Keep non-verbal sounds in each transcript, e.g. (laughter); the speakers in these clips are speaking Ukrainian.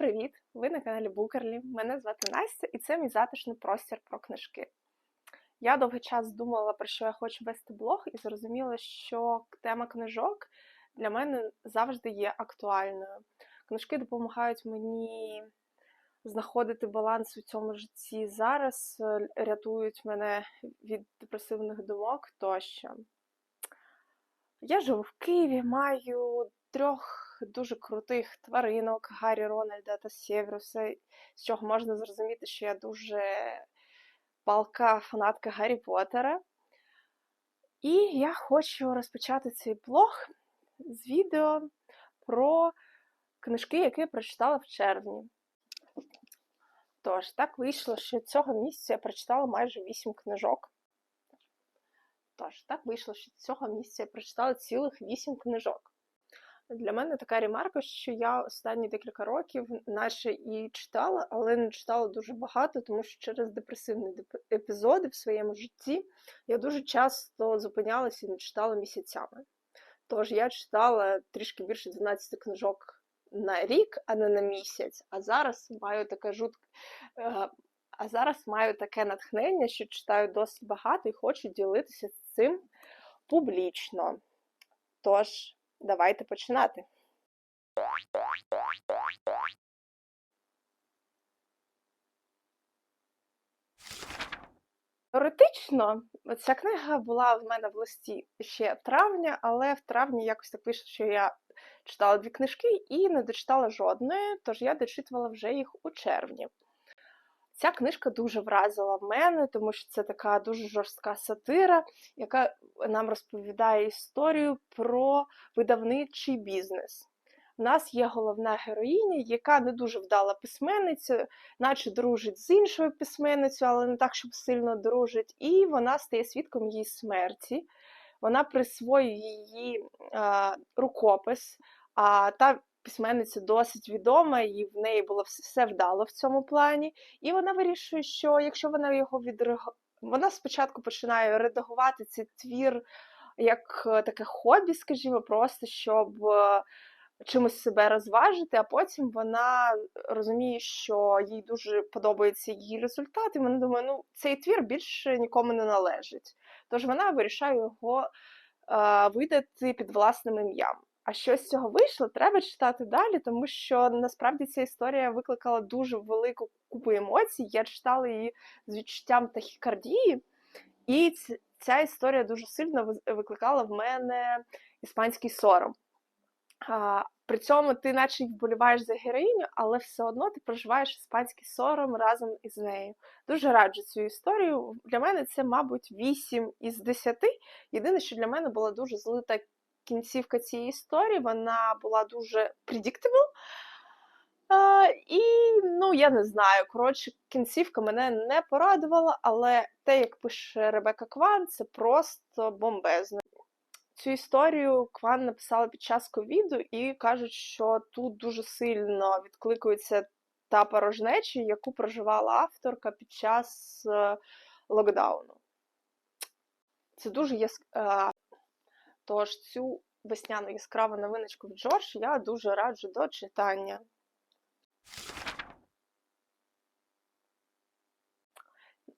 привіт! Ви на каналі Букерлі. Мене звати Настя, і це мій затишний простір про книжки. Я довгий час думала, про що я хочу вести блог, і зрозуміла, що тема книжок для мене завжди є актуальною. Книжки допомагають мені знаходити баланс у цьому житті зараз, рятують мене від депресивних думок тощо. Я живу в Києві, маю трьох дуже крутих тваринок Гаррі Рональда та Сєвруса, з чого можна зрозуміти, що я дуже палка фанатка Гаррі Поттера. І я хочу розпочати цей блог з відео про книжки, які я прочитала в червні. Тож, так вийшло, що цього місяця я прочитала майже 8 книжок. Тож, так вийшло, що цього місяця я прочитала цілих 8 книжок. Для мене така ремарка, що я останні декілька років, наче і читала, але не читала дуже багато, тому що через депресивні епізоди в своєму житті я дуже часто зупинялася і не читала місяцями. Тож я читала трішки більше 12 книжок на рік, а не на місяць. А зараз маю таке жутке. А зараз маю таке натхнення, що читаю досить багато і хочу ділитися цим публічно. Тож. Давайте починати. Теоретично, ця книга була в мене в листі ще травня, але в травні якось так вийшло, що я читала дві книжки і не дочитала жодної, тож я дочитувала вже їх у червні. Ця книжка дуже вразила в мене, тому що це така дуже жорстка сатира, яка нам розповідає історію про видавничий бізнес. У нас є головна героїня, яка не дуже вдала письменниця, наче дружить з іншою письменницею, але не так, щоб сильно дружить, і вона стає свідком її смерті. Вона присвоює її а, рукопис, а та письменниця досить відома, і в неї було все вдало в цьому плані. І вона вирішує, що якщо вона його відреагує, вона спочатку починає редагувати цей твір як е, таке хобі, скажімо, просто щоб е, чимось себе розважити, а потім вона розуміє, що їй дуже подобається її результат, і вона думає, ну цей твір більше нікому не належить. Тож вона вирішає його е, видати під власним ім'ям. А що з цього вийшло, треба читати далі, тому що насправді ця історія викликала дуже велику купу емоцій. Я читала її з відчуттям тахікардії, і ця історія дуже сильно викликала в мене іспанський сором. При цьому ти, наче вболіваєш за героїню, але все одно ти проживаєш іспанський сором разом із нею. Дуже раджу цю історію. Для мене це, мабуть, 8 із 10. Єдине, що для мене була дуже злита кінцівка цієї історії вона була дуже predictable. Uh, і, ну, я не знаю, коротше, кінцівка мене не порадувала, але те, як пише Ребека Кван, це просто бомбезно. Цю історію Кван написала під час ковіду і кажуть, що тут дуже сильно відкликується та порожнеча, яку проживала авторка під час uh, локдауну. Це дуже яск... Тож цю весняну яскраву новиночку в Джордж я дуже раджу до читання.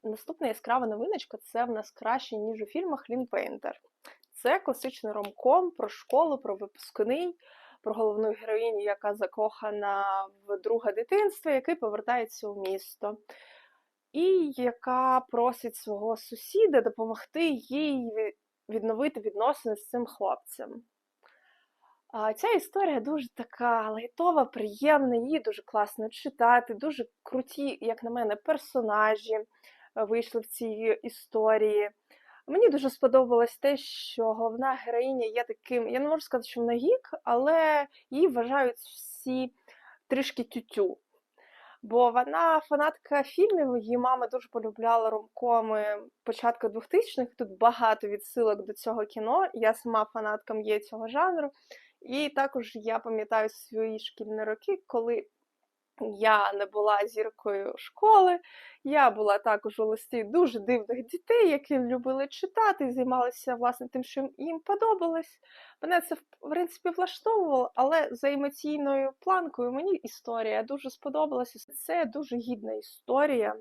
Наступна яскрава новиночка це в нас краще, ніж у фільмах Лін Пейнтер. Це класичний ромком про школу, про випускний, про головну героїню, яка закохана в друге дитинство, який повертається у місто, і яка просить свого сусіда допомогти їй відновити відносини з цим хлопцем. Ця історія дуже така лайтова, приємна, її дуже класно читати, дуже круті, як на мене, персонажі е, вийшли в цій історії. Мені дуже сподобалось те, що головна героїня є таким, я не можу сказати, що вона гік, але її вважають всі трішки тютю. Бо вона фанатка фільмів, її мама дуже полюбляла ромкоми початку 2000-х. Тут багато відсилок до цього кіно. Я сама фанатком є цього жанру. І також я пам'ятаю свої шкільні роки, коли я не була зіркою школи, я була також у листі дуже дивних дітей, які любили читати, займалися власне тим, що їм подобалось. Мене це в принципі влаштовувало, але за емоційною планкою мені історія дуже сподобалася. Це дуже гідна історія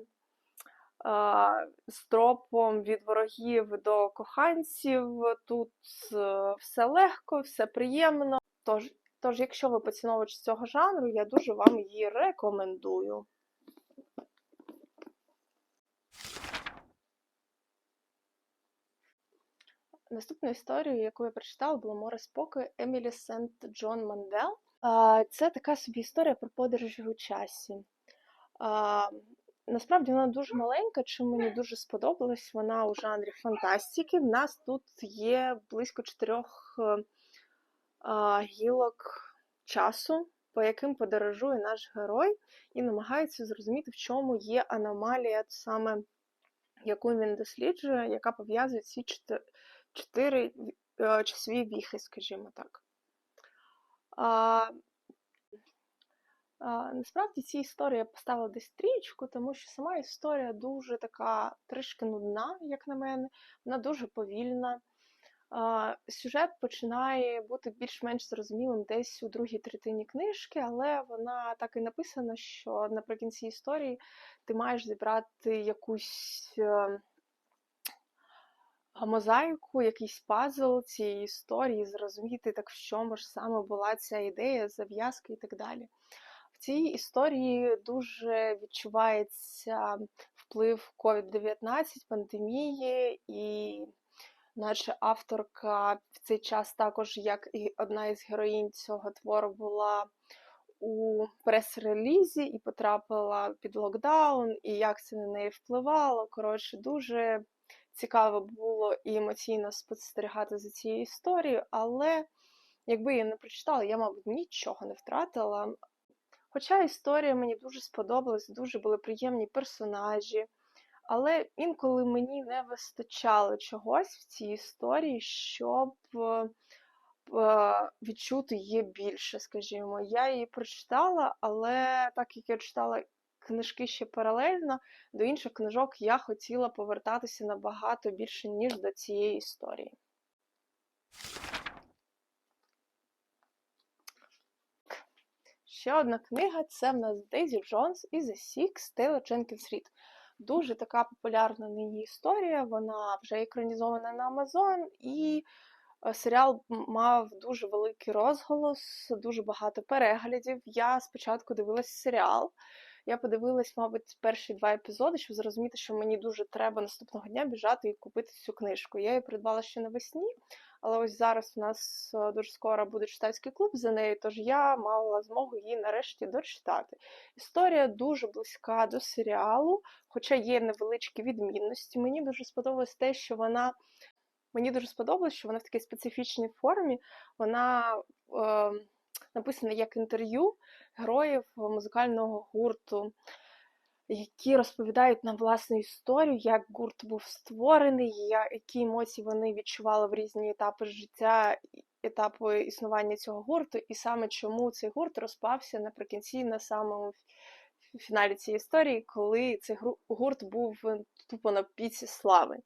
з тропом від ворогів до коханців. Тут е, все легко, все приємно. Тож, тож, якщо ви поціновувач цього жанру, я дуже вам її рекомендую. Наступну історію, яку я прочитала, було море спокою Емілі Сент Джон Мандел. Це така собі історія про подорожі у часі. Насправді вона дуже маленька, чим мені дуже сподобалась. Вона у жанрі фантастики. В нас тут є близько чотирьох е, гілок часу, по яким подорожує наш герой, і намагається зрозуміти, в чому є аномалія, саме яку він досліджує, яка пов'язує ці чотири часові віхи, скажімо так. А, Насправді ці історії я поставила десь трічку, тому що сама історія дуже така трішки нудна, як на мене, вона дуже повільна. Сюжет починає бути більш-менш зрозумілим десь у другій третині книжки, але вона так і написана, що наприкінці історії ти маєш зібрати якусь. е, мозаїку, якийсь пазл цієї історії, зрозуміти, так в чому ж саме була ця ідея, зав'язки і так далі. В цій історії дуже відчувається вплив COVID-19, пандемії, і наче авторка в цей час також, як і одна із героїнь цього твору, була у прес-релізі і потрапила під локдаун, і як це на неї впливало. Коротше, дуже цікаво було і емоційно спостерігати за цією історією, але якби я не прочитала, я, мабуть, нічого не втратила. Хоча історія мені дуже сподобалась, дуже були приємні персонажі, але інколи мені не вистачало чогось в цій історії, щоб е, відчути її більше, скажімо. Я її прочитала, але так як я читала книжки ще паралельно, до інших книжок я хотіла повертатися набагато більше, ніж до цієї історії. Ще одна книга це в нас Дейзі Джонс і The Six Тейлор Дженкінс Рід. Дуже така популярна нині історія, вона вже екранізована на Amazon, і е, серіал мав дуже великий розголос, дуже багато переглядів. Я спочатку дивилася серіал. Я подивилась, мабуть, перші два епізоди, щоб зрозуміти, що мені дуже треба наступного дня біжати і купити цю книжку. Я її придбала ще навесні, але ось зараз у нас е, дуже скоро буде читацький клуб за нею, тож я мала змогу її нарешті дочитати. Історія дуже близька до серіалу, хоча є невеличкі відмінності. Мені дуже сподобалось те, що вона. Мені дуже сподобалось, що вона в такій специфічній формі. Вона е, написане як інтерв'ю героїв музикального гурту, які розповідають нам власну історію, як гурт був створений, які емоції вони відчували в різні етапи життя, етапи існування цього гурту, і саме чому цей гурт розпався наприкінці на самому фіналі цієї історії, коли цей гурт був тупо на піці слави.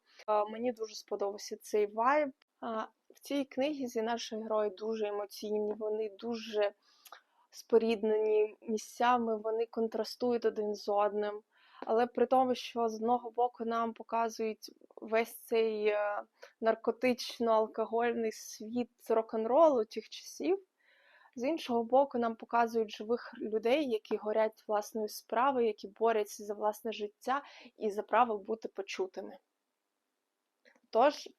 Мені дуже сподобався цей вайб. В цій книзі наші герої дуже емоційні, вони дуже споріднені місцями, вони контрастують один з одним. Але при тому, що з одного боку нам показують весь цей е, наркотично-алкогольний світ рок-н-ролу тих часів, з іншого боку, нам показують живих людей, які горять власною справою, які борються за власне життя і за право бути почутими. Тож, е,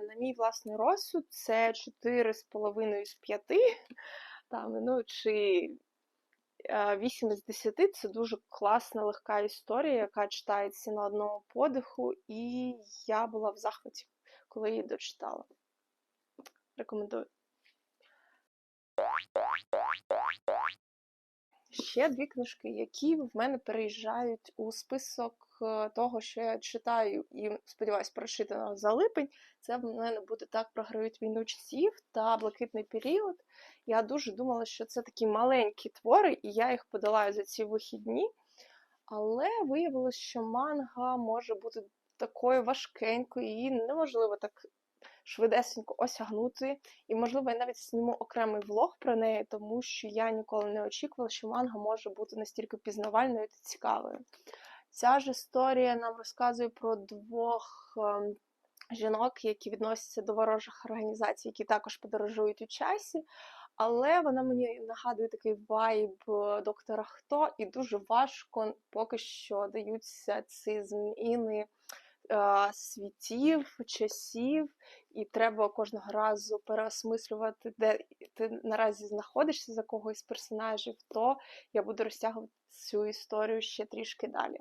на мій власний розсуд, це 4,5 з 5, там, ну, чи 8 з 10 це дуже класна, легка історія, яка читається на одному подиху, і я була в захваті, коли її дочитала. Рекомендую. Ще дві книжки, які в мене переїжджають у список е, того, що я читаю і сподіваюсь, прочитано за липень. Це в мене буде так програють війну часів та блакитний період. Я дуже думала, що це такі маленькі твори, і я їх подолаю за ці вихідні. Але виявилось, що манга може бути такою важкенькою, її неможливо так швидесенько осягнути. І, можливо, я навіть зніму окремий влог про неї, тому що я ніколи не очікувала, що манга може бути настільки пізнавальною та цікавою. Ця ж історія нам розказує про двох ем, жінок, які відносяться до ворожих організацій, які також подорожують у часі. Але вона мені нагадує такий вайб е, доктора Хто, і дуже важко поки що даються ці зміни е, світів, часів, і треба кожного разу переосмислювати, де ти наразі знаходишся за когось з персонажів, то я буду розтягувати цю історію ще трішки далі.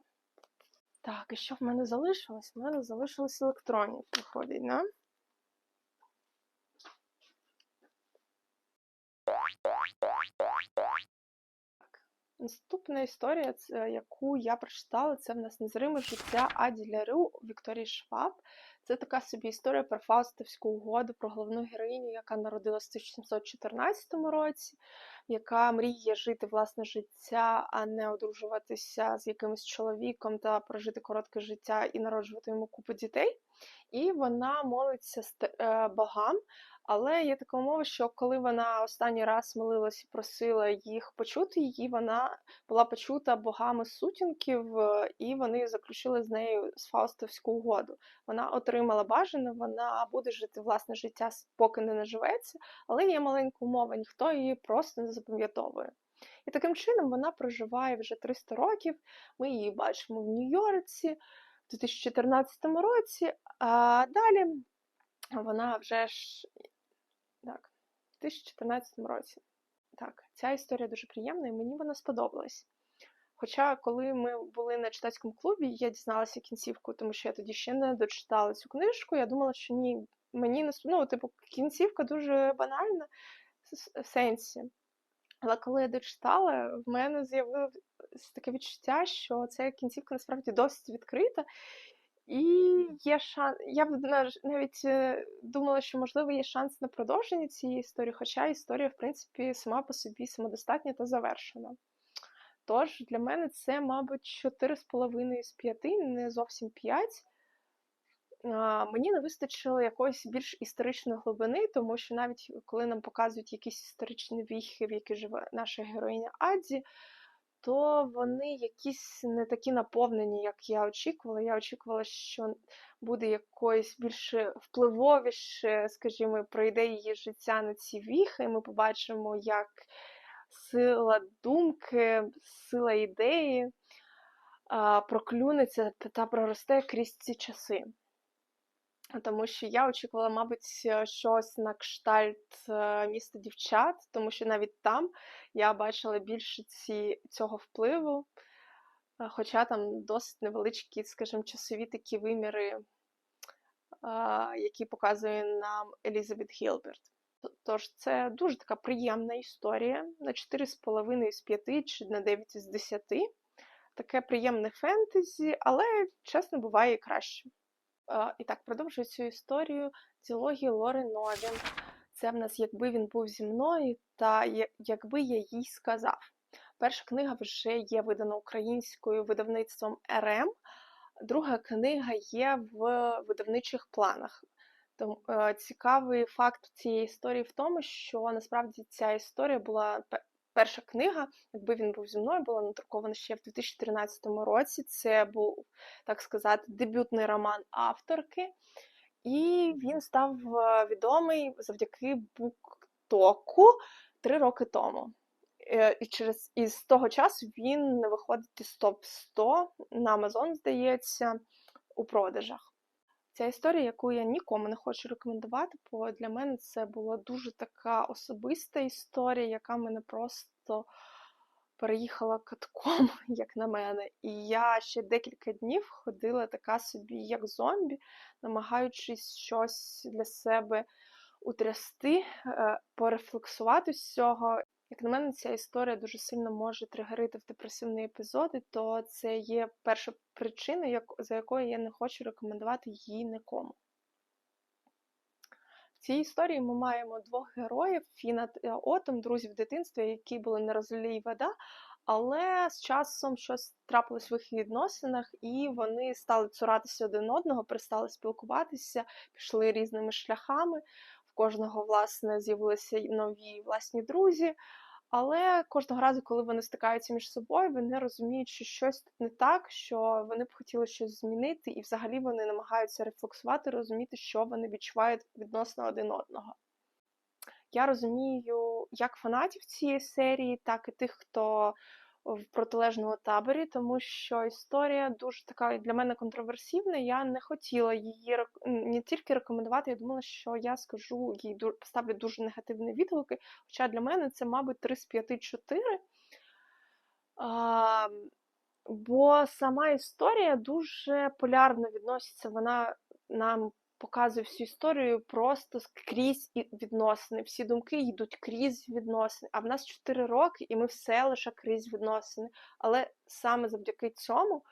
Так, і що в мене залишилось? В мене залишилось електронні, виходить, да? Наступна історія, яку я прочитала, це в нас незриме життя Аді Ляру Вікторії Шваб. Це така собі історія про Фаустовську угоду, про головну героїню, яка народилась в 1714 році, яка мріє жити власне життя, а не одружуватися з якимось чоловіком та прожити коротке життя і народжувати йому купу дітей. І вона молиться е, богам, але є така умова, що коли вона останній раз молилась і просила їх почути її, вона була почута богами сутінків, е, і вони заключили з нею з Фаустовську угоду. Вона отримала бажане, вона буде жити власне життя, поки не наживеться, але є маленька умова, ніхто її просто не запам'ятовує. І таким чином вона проживає вже 300 років. Ми її бачимо в Нью-Йорці в 2014 році, а далі вона вже ж 2014 році. Так, ця історія дуже приємна і мені вона сподобалась. Хоча, коли ми були на читацькому клубі, я дізналася кінцівку, тому що я тоді ще не дочитала цю книжку. Я думала, що ні, мені не ну, типу, кінцівка дуже банальна в сенсі. Але коли я дочитала, в мене з'явилось таке відчуття, що ця кінцівка насправді досить відкрита, і є шанс. Я б навіть е, думала, що можливо є шанс на продовження цієї історії, хоча історія, в принципі, сама по собі самодостатня та завершена. Тож для мене це, мабуть, 4,5 з 5, не зовсім 5. Мені не вистачило якоїсь більш історичної глибини, тому що навіть коли нам показують якісь історичні віхи, в які живе наша героїня Адзі, то вони якісь не такі наповнені, як я очікувала. Я очікувала, що буде якоїсь більш впливовіше, скажімо, пройде її життя на ці віхи, і ми побачимо, як сила думки, сила ідеї проклюнеться та проросте крізь ці часи. Тому що я очікувала, мабуть, е, щось на кштальт е, міста дівчат, тому що навіть там я бачила більше ці, цього впливу, е, хоча там досить невеличкі, скажімо, часові такі виміри, які показує нам Елізабет Гілберт. Тож це дуже така приємна історія на 4,5 з 5 чи на 9 з 10. Таке приємне фентезі, але, чесно, буває і краще. І так, продовжую цю історію діалогії Лори Новін. Це в нас якби він був зі мною, та якби я їй сказав. Перша книга вже є видана українською видавництвом РМ, друга книга є в видавничих планах. Тому е, цікавий факт цієї історії в тому, що насправді ця історія була перша книга, якби він був зі мною, була надрукована ще в 2013 році. Це був, так сказати, дебютний роман авторки, і він став е, відомий завдяки буктоку три роки тому. Е, і через і з того часу він виходить із топ 100 на Амазон, здається, у продажах. Ця історія, яку я нікому не хочу рекомендувати, бо для мене це була дуже така особиста історія, яка мене просто переїхала катком, (laughs) як на мене. І я ще декілька днів ходила така собі, як зомбі, намагаючись щось для себе утрясти, е, порефлексувати з цього. Як на мене, ця історія дуже сильно може тригерити в депресивні епізоди, то це є перша причина, за якою я не хочу рекомендувати її нікому. В цій історії ми маємо двох героїв Фіна та Отом, друзів дитинства, які були не розлій вода, але з часом щось трапилось в їх відносинах, і вони стали цуратися один одного, перестали спілкуватися, пішли різними шляхами. Кожного, власне, з'явилися нові власні друзі. Але кожного разу, коли вони стикаються між собою, вони розуміють, що щось тут не так, що вони б хотіли щось змінити, і взагалі вони намагаються рефлексувати, розуміти, що вони відчувають відносно один одного. Я розумію як фанатів цієї серії, так і тих, хто в протилежному таборі, тому що історія дуже така для мене контроверсивна. Я не хотіла її не тільки рекомендувати, я думала, що я скажу їй поставлю дуже негативні відгуки. Хоча для мене це, мабуть, 3 з 5 4. А, Бо сама історія дуже полярно відноситься. Вона нам показує всю історію просто крізь відносини. Всі думки йдуть крізь відносини. А в нас 4 роки, і ми все лише крізь відносини. Але саме завдяки цьому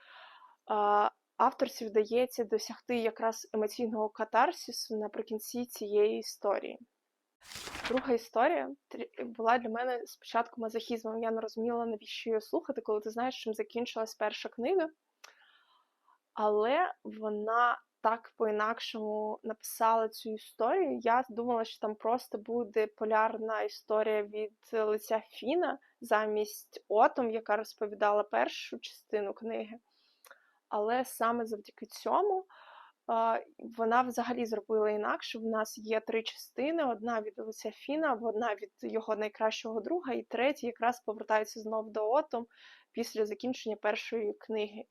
авторці вдається досягти якраз емоційного катарсису наприкінці цієї історії. Друга історія була для мене спочатку мазохізмом. Я не розуміла, навіщо її слухати, коли ти знаєш, чим закінчилась перша книга. Але вона так по-інакшому написала цю історію. Я думала, що там просто буде полярна історія від лиця Фіна замість Отом, яка розповідала першу частину книги. Але саме завдяки цьому вона взагалі зробила інакше. В нас є три частини: одна від лиця Фіна, одна від його найкращого друга, і третя якраз повертається знов до Отом після закінчення першої книги.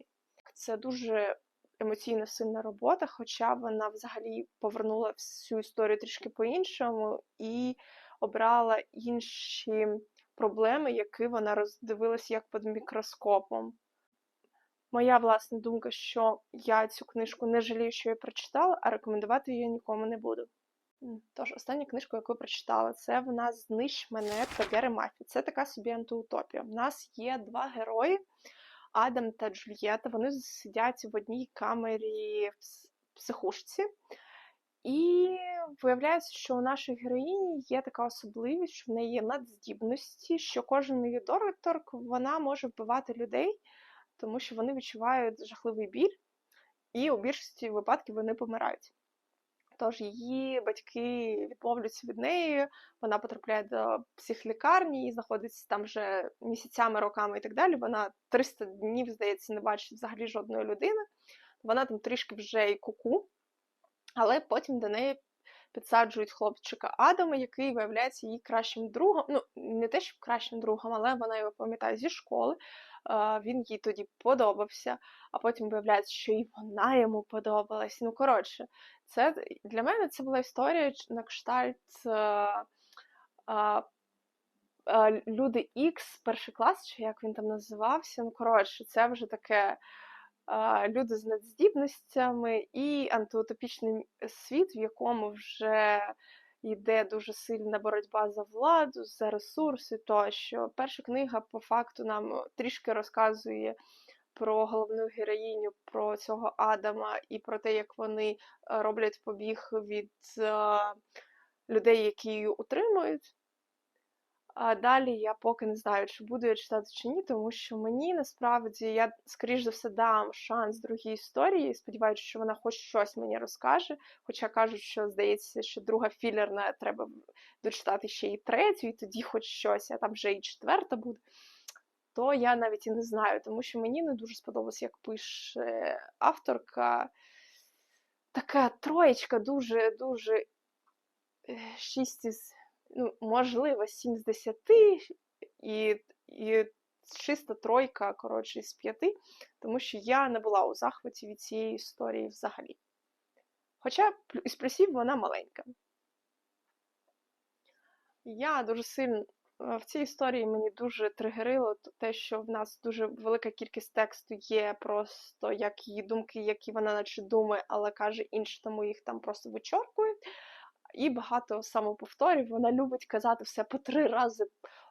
Це дуже емоційно сильна робота, хоча вона взагалі повернула всю історію трішки по-іншому і обрала інші проблеми, які вона роздивилася як під мікроскопом. Моя власна думка, що я цю книжку не жалію, що я прочитала, а рекомендувати її нікому не буду. Тож, остання книжка, яку я прочитала, це в нас Знищ мене та Гери Мафі. Це така собі антиутопія. В нас є два герої, Адам та Джульєта, вони сидять в одній камері в психушці. І виявляється, що у нашій героїні є така особливість, що в неї є надздібності, що кожен її доторк вона може вбивати людей, тому що вони відчувають жахливий біль, і у більшості випадків вони помирають. Тож її батьки відмовляються від неї, вона потрапляє до психлікарні і знаходиться там вже місяцями, роками і так далі. Вона 300 днів, здається, не бачить взагалі жодної людини. Вона там трішки вже і куку, але потім до неї підсаджують хлопчика Адама, який виявляється її кращим другом. Ну, не те, що кращим другом, але вона його пам'ятає зі школи. Він їй тоді подобався, а потім виявляється, що і вона йому подобалась. Ну, коротше, це для мене це була історія на кштальт. Люди Ікс, перший клас, чи як він там називався. Ну, коротше, це вже таке люди з надздібностями і антиутопічний світ, в якому вже йде дуже сильна боротьба за владу, за ресурси. Тощо перша книга по факту нам трішки розказує. Про головну героїню, про цього Адама і про те, як вони роблять побіг від е, людей, які її утримують. А далі я поки не знаю, чи буду я читати чи ні, тому що мені насправді я, скоріш за все, дам шанс другій історії. Сподіваюся, що вона хоч щось мені розкаже. Хоча кажуть, що здається, що друга філерна треба дочитати ще і третю, і тоді хоч щось, а там вже і четверта буде. То я навіть і не знаю, тому що мені не дуже сподобалось, як пише авторка. Така троєчка дуже-дуже е, шість із ну, можливо, 7 з 10 і і чиста тройка, коротше, з 5, тому що я не була у захваті від цієї історії взагалі. Хоча із плюсів вона маленька. Я дуже сильно в цій історії мені дуже тригерило те, що в нас дуже велика кількість тексту є просто як її думки, які вона наче думає, але каже інше, тому їх там просто вичоркують. І багато самоповторів. Вона любить казати все по три рази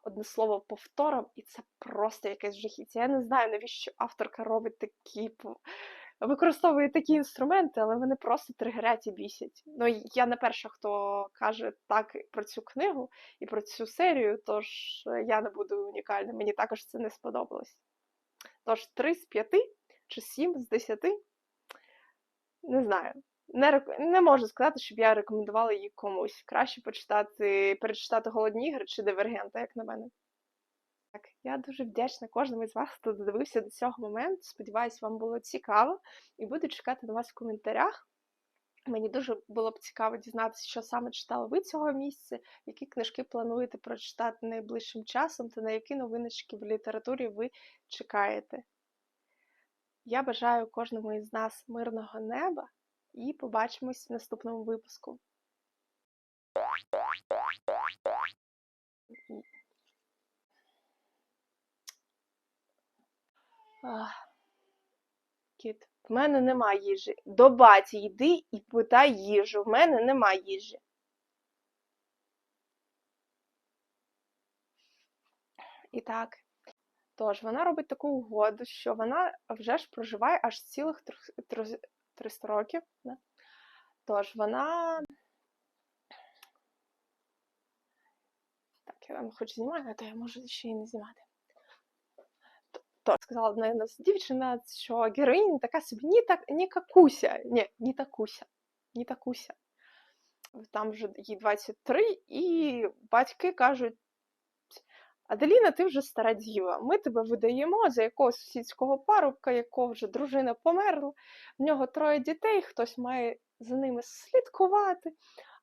одне слово повтором, і це просто якесь жахіття. Я не знаю, навіщо авторка робить такі використовує такі інструменти, але вони просто тригерять і бісять. Ну, я не перша, хто каже так про цю книгу і про цю серію, тож е, я не буду унікальним. Мені також це не сподобалось. Тож 3 з 5 чи 7 з 10. Не знаю. Не, рек- не можу сказати, щоб я рекомендувала її комусь. Краще почитати, перечитати голодні ігри чи дивергента, як на мене. Так, я дуже вдячна кожному із вас, хто додивився до цього моменту. Сподіваюсь, вам було цікаво і буду чекати на вас в коментарях. Мені дуже було б цікаво дізнатися, що саме читали ви цього місяця, які книжки плануєте прочитати найближчим часом та на які новиночки в літературі ви чекаєте. Я бажаю кожному із нас мирного неба і побачимось в наступному випуску. Кіт, в мене нема їжі. До баті йди і питай їжу. В мене нема їжі. І так. Тож, вона робить таку угоду, що вона вже ж проживає аж цілих 300 років. Да? Тож вона. Так, я там хоч знімаю, а то я можу ще й не знімати. То сказала одна із нас дівчина, що героїня така собі ні так, ні какуся. Ні, ні такуся. Ні такуся. Там вже їй 23, і батьки кажуть: Аделіна, ти вже стара діва. Ми тебе видаємо за якогось сусідського парубка, якого вже дружина померла. В нього троє дітей, хтось має за ними слідкувати,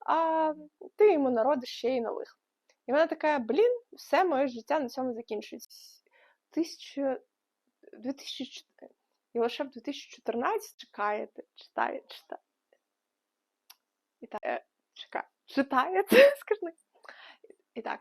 а ти йому народиш ще й нових. І вона така: блін, все моє життя на цьому закінчується. Тисячу... 2004... І лише в 2014 чекаєте, читає, читає. І так, е, чекає, читаєте, (laughs) скажи. І так,